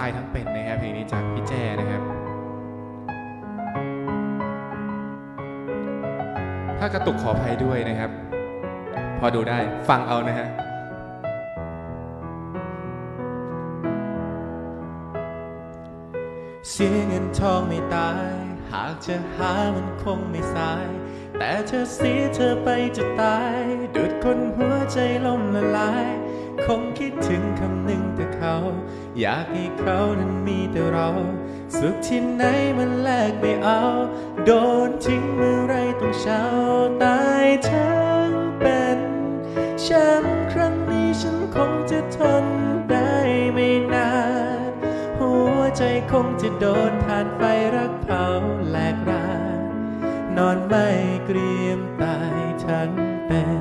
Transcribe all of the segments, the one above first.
ตายทั้งเป็นนะครับเพลงนี้จากพี่แจ้นะครับ ถ้ากระตุกขออภัยด้วยนะครับ พอดูได้ฟังเอานะฮะเสียเงินทองไม่ตาย หากจะหามันคงไม่สาย แต่เธอเสียเธอไปจะตาย ดุดคนหัวใจล่มละลาย คงคิดถึงคำหนึ่งแต่เขา อยากให้เขานั้นมีแต่เรา สุขที่ไหนมันแลกไม่เอา โดนทิ้งเมื่อไรต้องเช้าตายทั้งเป็น ฉันครั้งนี้ฉันคงจะทนได้ไม่นาน หัวใจคงจะโดนทานไฟรักเผาแหลกราน นอนไม่เกรียมตายฉันเป็น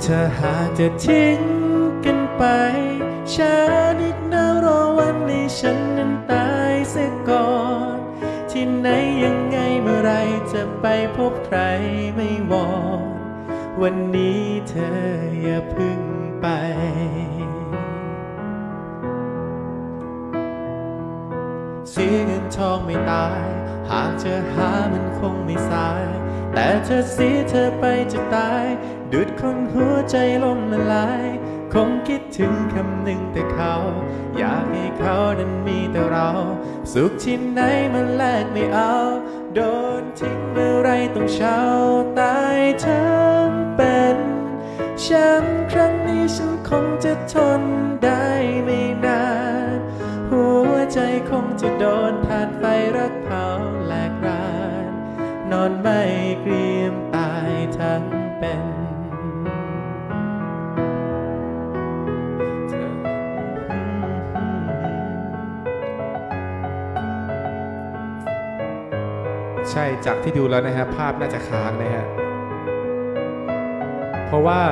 เธอหากจะทิ้งกันไปช้านิดนะรอวันนี้ฉันนั้นตายเสียก่อน ที่ไหนยังไงเมื่อไรจะไปพบใครไม่วอนวันนี้เธออย่าพึ่งไป เสียเงินทองไม่ตาย หากเธอหามันคงไม่สาย แต่เธอเสียเธอไปจะตาย ดุดคนหัวใจล่มละลาย คงคิดถึงคำหนึ่งแต่เขา อยากให้เขานั้นมีแต่เรา สุขที่ไหนมันแลกไม่เอา โดนทิ้งเมื่อไรต้องเช้าตายทั้งเป็น ฉันครั้งนี้ฉันคงจะทน คงจะโดนทานไฟรักเผาแหลกราน นอนไม่เกรียมตายทั้งเป็นใช่จากที่ดูแล้วนะฮะภาพน่าจะค้างนะฮะเพราะว่า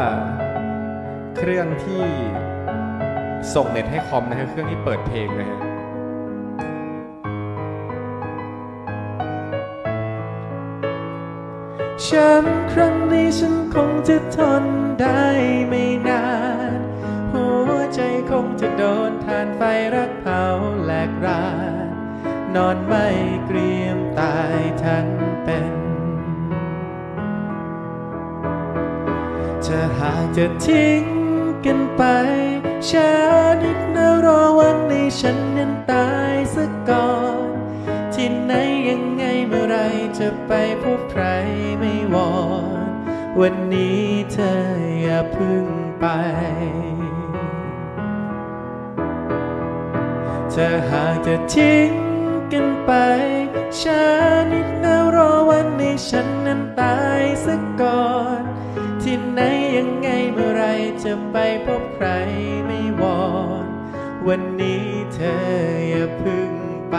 เครื่องที่ส่งเน็ตให้คอมนะฮะเครื่องที่เปิดเพลงนะฮะ ฉันครั้งนี้ฉันคงจะทนได้ไม่นาน หัวใจคงจะโดนทานไฟรักเผาแหลกรานนอนไม่เกรียมตายทั้งเป็นจะหากจะทิ้งกันไปช้านิดนะรอวันนี้ฉันนั้นตายซะก่อน ที่ไหนยังไงเมื่อไรจะไปพบใคร วันนี้เธออย่าพึ่งไปเธอหากจะทิ้งกันไปช้านิดนะรอวันในฉันนั้นตายซะก่อน ที่ไหนยังไงเมื่อไรจะไปพบใครไม่วอน วันนี้เธออย่าพึ่งไป